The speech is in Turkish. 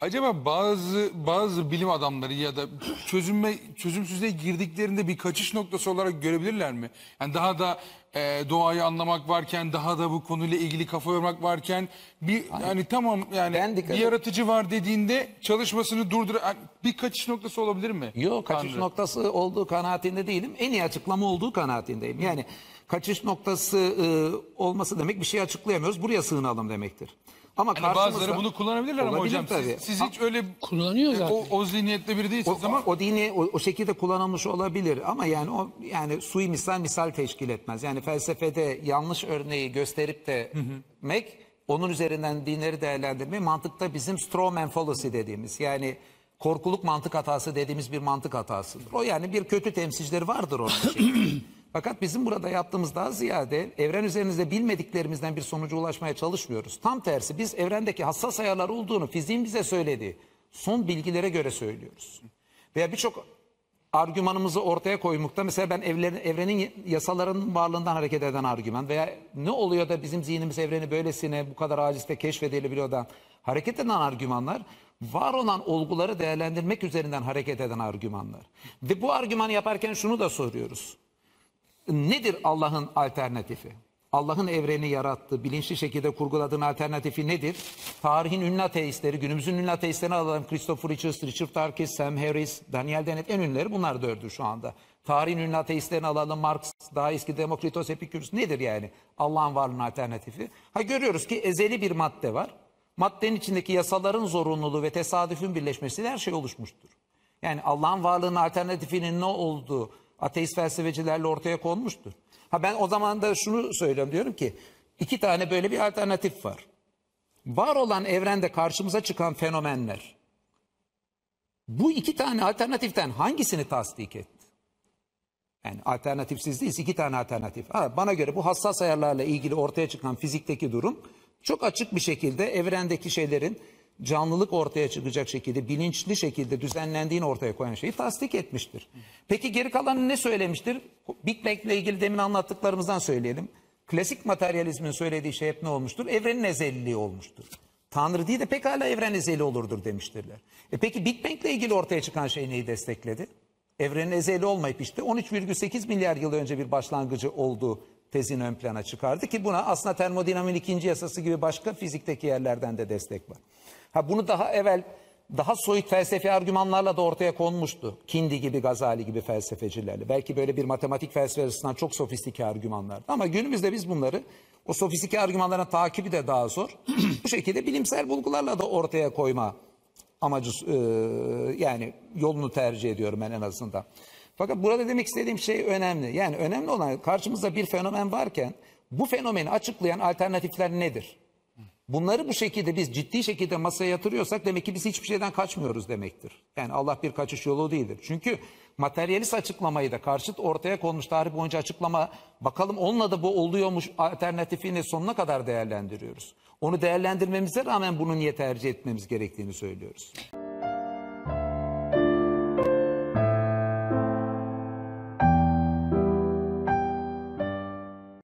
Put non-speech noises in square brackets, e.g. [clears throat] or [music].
Acaba bazı bazı bilim adamları ya da çözüme çözümsüzlüğe girdiklerinde bir kaçış noktası olarak görebilirler mi? Yani daha da e, doğayı anlamak varken, daha da bu konuyla ilgili kafa yormak varken bir yani tamam yani bir yaratıcı var dediğinde çalışmasını durdur bir kaçış noktası olabilir mi? Yok kaçış Tanrı. noktası olduğu kanaatinde değilim. En iyi açıklama olduğu kanaatindeyim. Yani kaçış noktası e, olması demek bir şey açıklayamıyoruz. Buraya sığınalım demektir. Ama Yani bazıları bunu kullanabilirler ama Olabilir hocam tabii. siz, siz hiç öyle Kullanıyor zaten. o, o zihniyette biri O, değilsiniz ama o dini o, o şekilde kullanılmış olabilir ama yani o yani sui misal misal teşkil etmez. Yani felsefede yanlış örneği gösterip de mek onun üzerinden dinleri değerlendirme mantıkta bizim strawman fallacy dediğimiz yani korkuluk mantık hatası dediğimiz bir mantık hatasıdır. O yani bir kötü temsilcileri vardır onun [clears throat] için. Fakat bizim burada yaptığımız daha ziyade evren üzerinizde bilmediklerimizden bir sonuca ulaşmaya çalışmıyoruz. Tam tersi biz evrendeki hassas ayarlar olduğunu fiziğin bize söylediği son bilgilere göre söylüyoruz. Veya birçok argümanımızı ortaya koymukta mesela ben evlerin, evrenin yasalarının varlığından hareket eden argüman veya ne oluyor da bizim zihnimiz evreni böylesine bu kadar acizde keşfedilebiliyor da hareket eden argümanlar var olan olguları değerlendirmek üzerinden hareket eden argümanlar. Ve bu argümanı yaparken şunu da soruyoruz. Nedir Allah'ın alternatifi? Allah'ın evreni yarattığı, bilinçli şekilde kurguladığın alternatifi nedir? Tarihin ünlü ateistleri, günümüzün ünlü ateistlerini alalım. Christopher Hitchens, Richard Dawkins, Sam Harris, Daniel Dennett en ünlüleri bunlar dördü şu anda. Tarihin ünlü ateistlerini alalım. Marx, daha eski Demokritos, Epikürüs nedir yani? Allah'ın varlığının alternatifi. Ha görüyoruz ki ezeli bir madde var. Maddenin içindeki yasaların zorunluluğu ve tesadüfün birleşmesiyle her şey oluşmuştur. Yani Allah'ın varlığının alternatifinin ne olduğu ateist felsefecilerle ortaya konmuştur. Ha ben o zaman da şunu söylüyorum diyorum ki iki tane böyle bir alternatif var. Var olan evrende karşımıza çıkan fenomenler bu iki tane alternatiften hangisini tasdik etti? Yani alternatifsiz değil, iki tane alternatif. Ha, bana göre bu hassas ayarlarla ilgili ortaya çıkan fizikteki durum çok açık bir şekilde evrendeki şeylerin canlılık ortaya çıkacak şekilde, bilinçli şekilde düzenlendiğini ortaya koyan şeyi tasdik etmiştir. Peki geri kalanı ne söylemiştir? Big Bang ile ilgili demin anlattıklarımızdan söyleyelim. Klasik materyalizmin söylediği şey hep ne olmuştur? Evrenin ezelliliği olmuştur. Tanrı değil de pekala evren ezeli olurdur demiştirler. E peki Big Bang ile ilgili ortaya çıkan şey neyi destekledi? Evrenin ezeli olmayıp işte 13,8 milyar yıl önce bir başlangıcı olduğu tezini ön plana çıkardı ki buna aslında termodinamiğin ikinci yasası gibi başka fizikteki yerlerden de destek var. Ha bunu daha evvel daha soyut felsefi argümanlarla da ortaya konmuştu. Kindi gibi, Gazali gibi felsefecilerle. Belki böyle bir matematik felsefe açısından çok sofistike argümanlar. Ama günümüzde biz bunları o sofistike argümanların takibi de daha zor. [clears throat] Bu şekilde bilimsel bulgularla da ortaya koyma amacı e, yani yolunu tercih ediyorum ben en azından. Fakat burada demek istediğim şey önemli. Yani önemli olan karşımızda bir fenomen varken bu fenomeni açıklayan alternatifler nedir? Bunları bu şekilde biz ciddi şekilde masaya yatırıyorsak demek ki biz hiçbir şeyden kaçmıyoruz demektir. Yani Allah bir kaçış yolu değildir. Çünkü materyalist açıklamayı da karşıt ortaya konmuş tarih boyunca açıklama bakalım onunla da bu oluyormuş alternatifini sonuna kadar değerlendiriyoruz. Onu değerlendirmemize rağmen bunu niye tercih etmemiz gerektiğini söylüyoruz.